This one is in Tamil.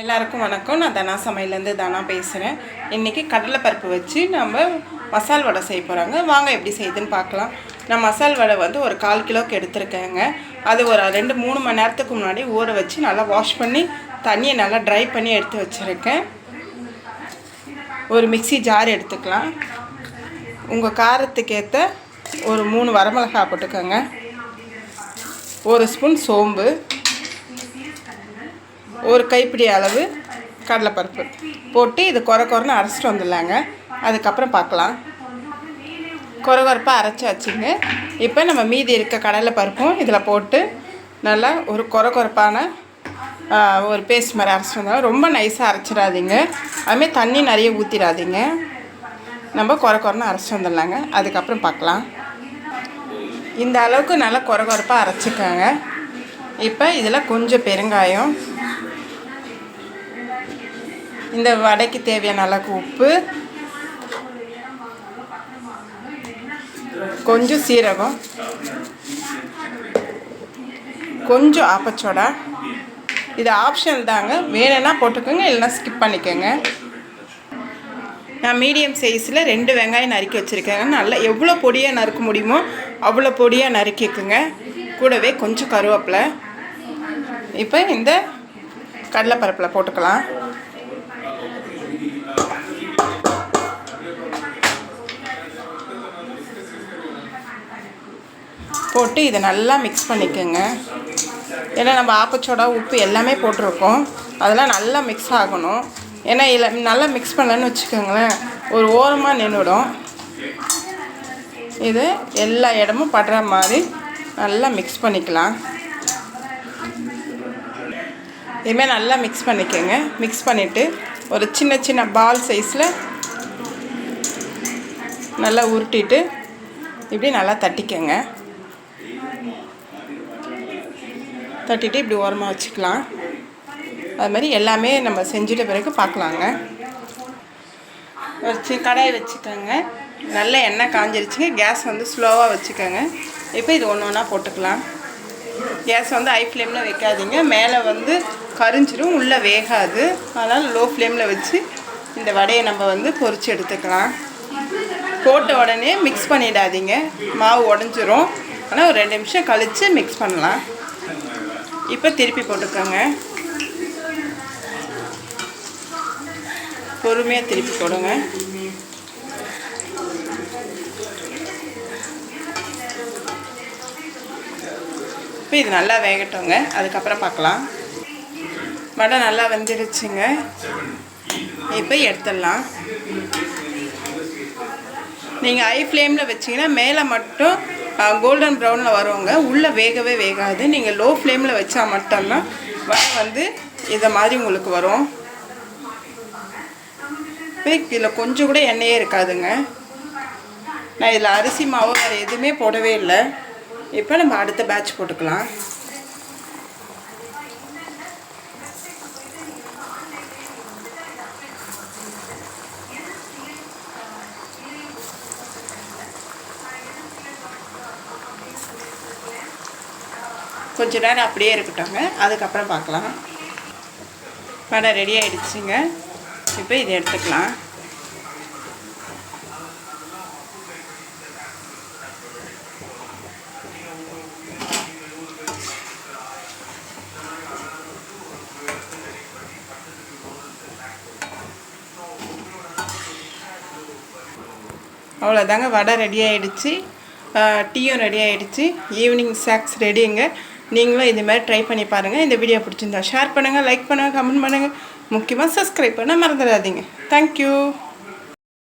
எல்லாருக்கும் வணக்கம். நான் தனா சமையலேருந்து தனா பேசுகிறேன் இன்றைக்கி கடலைப்பருப்பு வச்சு நம்ம மசால் வடை செய்ய போகிறாங்க வாங்க எப்படி செய்யுதுன்னு பார்க்கலாம். நான் மசால் வடை வந்து ஒரு கால் கிலோக்கு எடுத்திருக்கேங்க. அது ஒரு ரெண்டு மூணு மணி நேரத்துக்கு முன்னாடி ஊற வச்சு நல்லா வாஷ் பண்ணி தண்ணியை நல்லா ட்ரை பண்ணி எடுத்து வச்சுருக்கேன். ஒரு மிக்ஸி ஜார் எடுத்துக்கலாம். உங்கள் காரத்துக்கு ஏற்ற ஒரு மூணு வரமிளகாய் போட்டுக்கோங்க. ஒரு ஸ்பூன் சோம்பு. ஒரு கைப்பிடி அளவு கடலைப்பருப்பு போட்டு இது குறை குறைன்னு அரைச்சிட்டு வந்துடலாங்க. அதுக்கப்புறம் பார்க்கலாம். குறை குறைப்பாக அரைச்சாச்சுங்க இப்போ நம்ம மீதி இருக்க கடலைப்பருப்பும் இதில் போட்டு நல்லா ஒரு குறை குறைப்பான ஒரு பேஸ்ட் மாதிரி அரைச்சிட்டு வந்தாலும் ரொம்ப நைஸாக அரைச்சிடாதீங்க. அதுமாதிரி தண்ணி நிறைய ஊற்றிடாதீங்க நம்ம குறை குறைன்னு அரைச்சிட்டு வந்துடலாங்க. அதுக்கப்புறம் பார்க்கலாம். இந்த அளவுக்கு நல்லா குறை குறைப்பாக அரைச்சிக்கோங்க. இப்போ இதில் கொஞ்சம் பெருங்காயம் இந்த வடைக்கு தேவையான அளவுக்கு உப்பு. கொஞ்சம் சீரகம். கொஞ்சம் ஆப்பச்சோடா. இது ஆப்ஷனல் தாங்க. வேணும்னா போட்டுக்கோங்க இல்லைன்னா ஸ்கிப் பண்ணிக்கோங்க. நான் மீடியம் சைஸில் ரெண்டு வெங்காயம் நறுக்கி வச்சுருக்கேங்க. நல்லா எவ்வளோ பொடியாக நறுக்க முடியுமோ அவ்வளோ பொடியாக நறுக்கிக்குங்க. கூடவே கொஞ்சம் கருவேப்பிலை. இப்போ இந்த கடலைப்பருப்பில் போட்டுக்கலாம். போட்டு இதை நல்லா மிக்ஸ் பண்ணிக்கோங்க. ஏன்னா நம்ம ஆப்பச்சோடா உப்பு எல்லாமே போட்டிருக்கோம். அதெல்லாம் நல்லா மிக்ஸ் ஆகணும். ஏன்னா இதில் நல்லா மிக்ஸ் பண்ணலன்னு வச்சுக்கோங்களேன். ஒரு ஓரமாக நின்றுடும் இது எல்லா இடமும் படுற மாதிரி நல்லா மிக்ஸ் பண்ணிக்கலாம். இதுமாதிரி நல்லா மிக்ஸ் பண்ணிக்கோங்க. மிக்ஸ் பண்ணிவிட்டு ஒரு சின்ன சின்ன பால் சைஸில் நல்லா உருட்டிட்டு இப்படி நல்லா தட்டிக்கோங்க. தட்டிட்டு இப்படி ஓரமாக வச்சுக்கலாம். அது மாதிரி எல்லாமே நம்ம செஞ்சுட்ட பிறகு பார்க்கலாங்க வச்சு கடாய் வச்சுக்கோங்க. நல்ல எண்ணெய் காஞ்சிருச்சுங்க. கேஸ் வந்து ஸ்லோவாக வச்சுக்கோங்க. இப்போ இது ஒன்று ஒன்றா போட்டுக்கலாம். கேஸ் வந்து ஹை ஃப்ளேமில் வைக்காதீங்க. மேலே வந்து கரிஞ்சிரும் உள்ளே வேகாது. அதனால் லோ ஃப்ளேமில் வச்சு இந்த வடையை நம்ம வந்து பொறிச்சு எடுத்துக்கலாம். போட்ட உடனே மிக்ஸ் பண்ணிடாதீங்க. மாவு உடஞ்சிரும். ஆனால் ஒரு ரெண்டு நிமிஷம் கழித்து மிக்ஸ் பண்ணலாம். இப்போ திருப்பி போட்டுக்கோங்க. பொறுமையாக திருப்பி போடுங்க. இப்போ இது நல்லா வேகட்டோங்க. அதுக்கப்புறம் பார்க்கலாம். வடை நல்லா வெந்துடுச்சுங்க இப்போ எடுத்துடலாம். நீங்கள் ஹை ஃப்ளேமில் வச்சிங்கன்னா மேலே மட்டும் கோல்டன் ப்ரௌனில் வரவங்க உள்ளே வேகவே வேகாது. நீங்கள் லோ ஃப்ளேமில் வச்சா மட்டும்தான் வடை வந்து இதை மாதிரி உங்களுக்கு வரும். இதில் கொஞ்சம் கூட எண்ணெயே இருக்காதுங்க. நான் இதில் அரிசி மாவு வேறு எதுவுமே போடவே இல்லை. இப்போ நம்ம அடுத்த பேட்ச் போட்டுக்கலாம். கொஞ்ச நேரம் அப்படியே இருக்கட்டோங்க அதுக்கப்புறம் பார்க்கலாம். வடை ரெடி ஆயிடுச்சுங்க. இப்போ இதை எடுத்துக்கலாம். அவ்வளோதாங்க வடை ரெடி ஆயிடுச்சு. டீயும் ரெடி ஆயிடுச்சு. ஈவினிங் ஸ்நாக்ஸ் ரெடிங்க. நீங்களும் இதுமாதிரி ட்ரை பண்ணி பாருங்கள் இந்த வீடியோ பிடிச்சிருந்தா ஷேர் பண்ணுங்கள் லைக் பண்ணுங்கள் கமெண்ட் பண்ணுங்கள் முக்கியமாக சப்ஸ்கிரைப் பண்ண மறந்துடாதீங்க. தேங்க்யூ